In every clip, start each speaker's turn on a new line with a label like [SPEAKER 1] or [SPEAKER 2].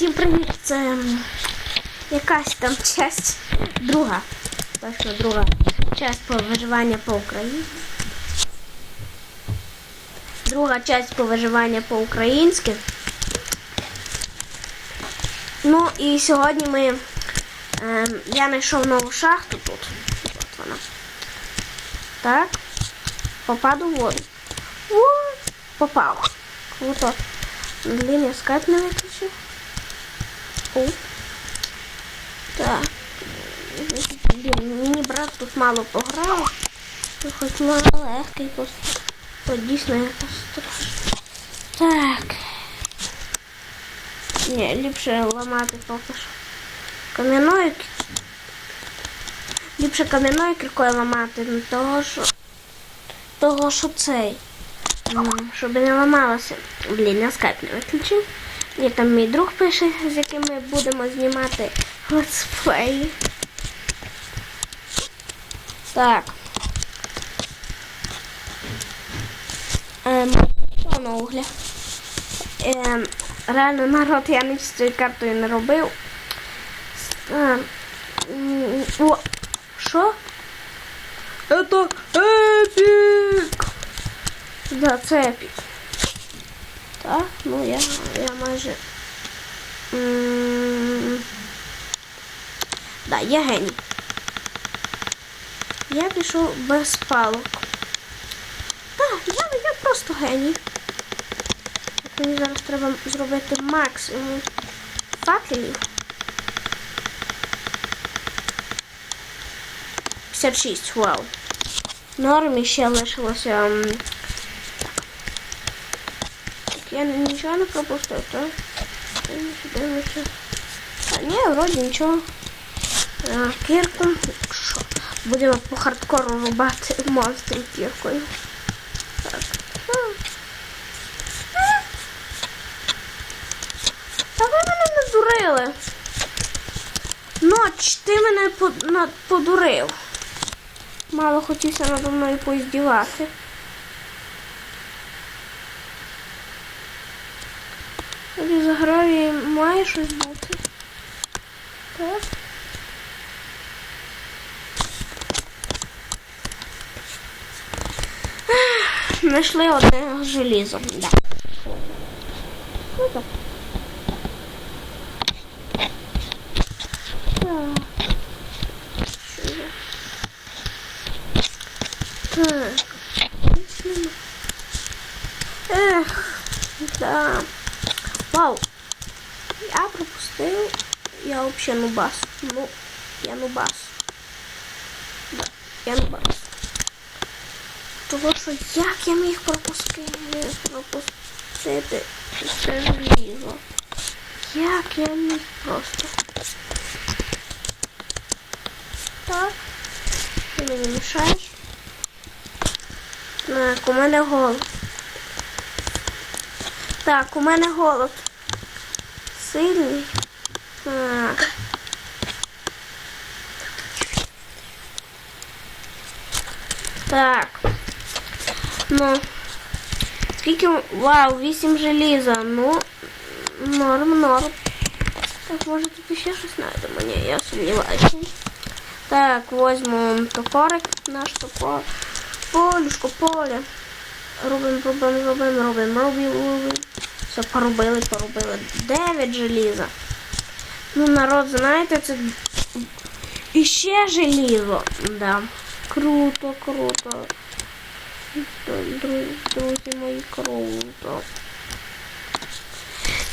[SPEAKER 1] Всім привіт! Це якась там часть друга. Точно друга часть по виживання по Україні. Друга часть по виживання по-українськи. Ну і сьогодні ми. ем, я знайшов нову шахту тут. От вона. Так. Попаду в воду. О, попав. Круто. Блін, я скайп. О. Так. Мені брат тут мало пограв. Хоч легкий просто. Дійсно якось страшно. Так. Ні, ліпше ламати поки що. Кам'яною. Ліпше кам'яною кіркою ламати, ну того що. Того що цей. Щоб не ламалося. Блін, я скайп не виключив. Ні, там мій друг пише, з яким ми будемо знімати летсплеї. Так. Ем, що на угля? Ем, реально народ я ніч з цією картою не робив. Ем, о, що? Это епік! Да, це епік. Так, ну я, я майже. Да, я геній. Я пішов без палок. Так, я, я просто геній. Мені зараз треба зробити максимум факелів. 56, вау. Норм і ще лишилося. Я нічого не пропустив, так? Дивимося, дивимося. А ні, вроді нічого. А, кірку. Що? Будемо по хардкору рубати монстрів кіркою. Так. А. А. Та ви мене не дурили. Ноч, ти мене подурив. Мало хотівся надо мною поіздівати. Тоді за гравієм має щось бути. Так. Знайшли одне желізо. Да. Ну. Так. Що я? Так. Ех, да. Вау. Я пропустив. Я взагалі нубас. Ну, я нубас. Да, я нубас. Того що як я міг пропустити, пропустити це желізо? Як я міг просто? Так. Ти мені мішаєш. Так, у мене голод. Так, у мене голод. Сильний. Так. Так. Ну. Скільки. Вау, 8 желіза. Ну. Норм, норм. Так, може тут ще щось знайдемо? Ні, я сумніваюся. Так, возьму топорик, наш топор. Полюшко, поле. Робимо, робимо, робимо, робимо, робимо, робимо. Все, порубили, порубили. 9 желіза. Ну, народ, знаєте, це і ще желізо. Да. Круто, круто. Друзі мої, круто.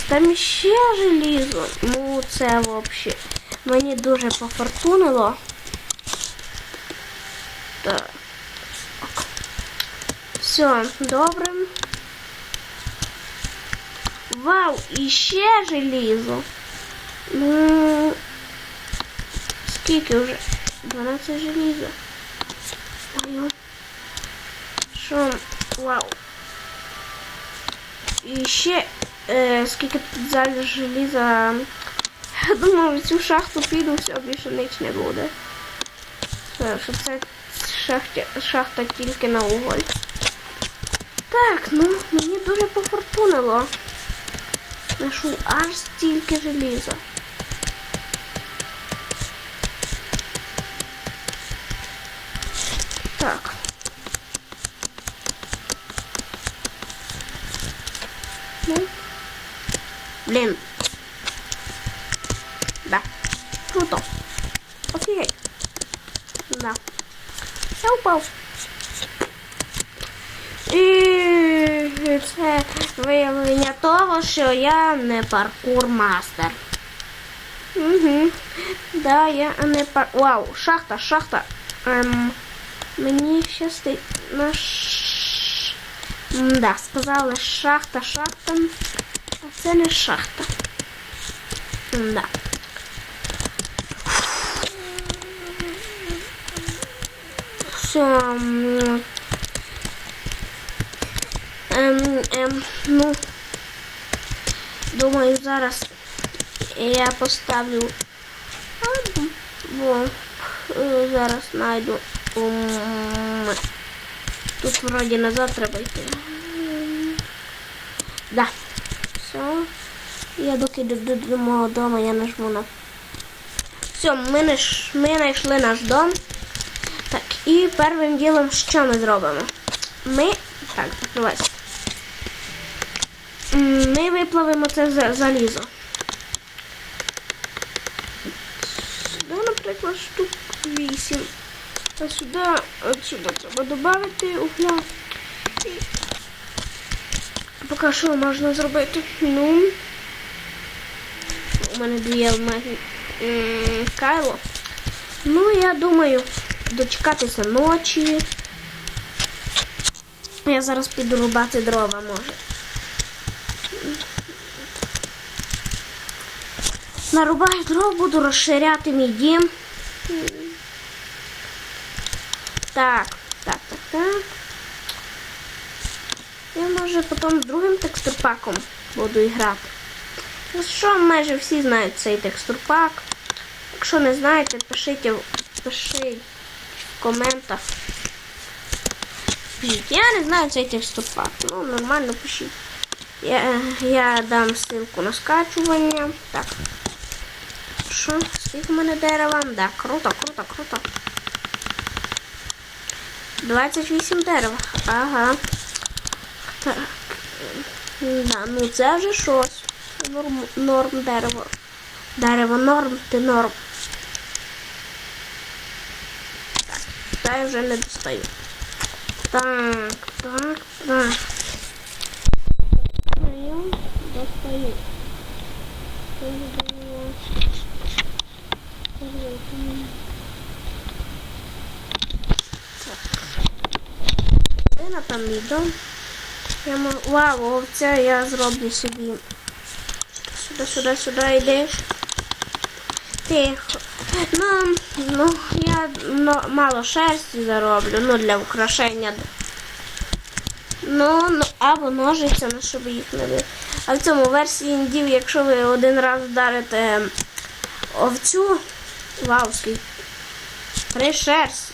[SPEAKER 1] Там ще желізо. Ну, це взагалі. Мені дуже пофортунило. Так. Все, добре. Вау, і ще желізо. Ну, скільки вже? 12 желіза. Що? Вау. І ще е, скільки тут зараз желіза. Я думаю, в цю шахту піду, все, більше ніч не буде. Все, що це шахтя, шахта тільки на уголь. Так, ну, мені дуже пофортунило. Знайшов аж стільки желіза. Так. Ну. Блін. Да. Круто. Окей. Да. Я упав. І це виявлення того, що я не паркур мастер. Угу. Да, я не пар... Вау, шахта, шахта. Ем, мені щастить на ш... Да, сказали шахта, шахта. А це не шахта. Да. Все. Ем, ем, ну, думаю, зараз я поставлю. Бо е, зараз знайду. Тут вроді назад треба йти. Да. Все. Я доки до, до, мого дому я нажму на. Все, ми, наш, ми знайшли наш дом. Так, і першим ділом що ми зробимо? Ми. Так, закривайся. Ми виплавимо це за- залізо. Сюди, наприклад, штук 8. А сюди, от сюди треба додати угля. І поки що можна зробити? Ну. У мене дві кайло. Ну, я думаю, дочекатися ночі. Я зараз піду рубати дрова, може. Нарубаю дров, буду розширяти мій. Так, так, так, так. Я може потім з другим текстурпаком буду грати. Ну що, майже всі знають цей текстурпак. Якщо не знаєте, пишіть, пишіть в коментах. Я не знаю цей текстурпак. Ну, нормально пишіть. Я, я дам ссылку на скачування. Так. Що? Скільки в мене дерева? Да, круто, круто, круто. 28 дерева. Ага. Так. Да, ну це вже щось. Норм, норм дерево. Дерево норм, ти норм. Так, та я вже не достаю. Так, так, так. Достаю, достаю. Де на там мій? Я можу... Вау, овця я зроблю собі. Сюди, сюди, сюди йдеш. Тихо. Ну, ну, я ну, мало шерсті зароблю, ну, для украшення. Ну, ну, або ножиця, ну, щоб їх не бити. А в цьому версії індів, якщо ви один раз вдарите овцю, вау, скільки. Три шерсті.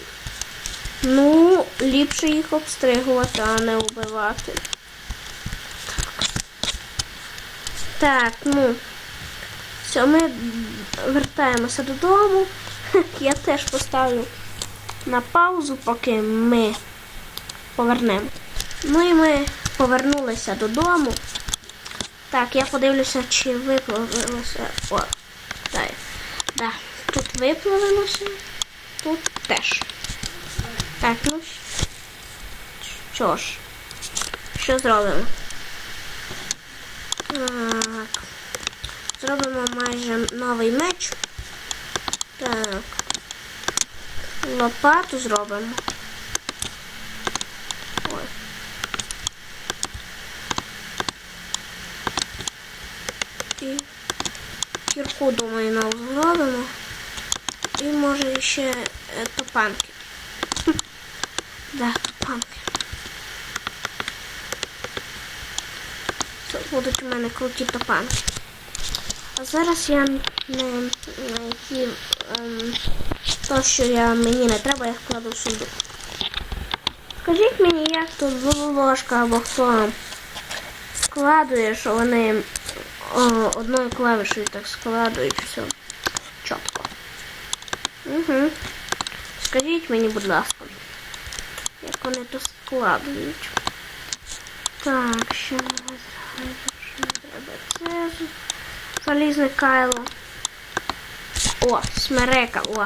[SPEAKER 1] Ну, ліпше їх обстригувати, а не вбивати. Так, ну. Все, ми вертаємося додому. Я теж поставлю на паузу, поки ми повернемо. Ну і ми повернулися додому. Так, я подивлюся, чи виплавилося. О, так. Да. Тут виплавилося, тут теж. Так, ну що ж, що зробимо? Так. Зробимо майже новий меч. Так. Лопату зробимо. Ой. І кірку, думаю, нову зробимо. І може ще е, топанки. Да, топанки. Це будуть у мене круті топанки. А зараз я не знайти ем, то, що я, мені не треба, я вкладу в сундук. Скажіть мені, як тут ложка або хто складує, що вони о, одною клавішою так складують все. Чітко. Угу. Скажіть мені, будь ласка, вони складують. Так, ще що треба. Це залізне кайло. О, смерека, о.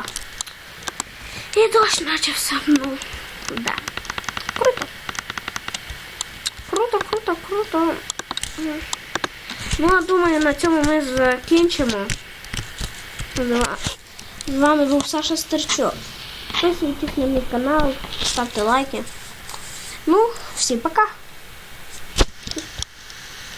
[SPEAKER 1] І дощ начався. Ну, да. Круто. Круто, круто, круто. Ну, а думаю, на цьому ми закінчимо. З вами був Саша Стерчок. Підписуйтесь на мой канал, ставьте лайки. Ну, всем пока!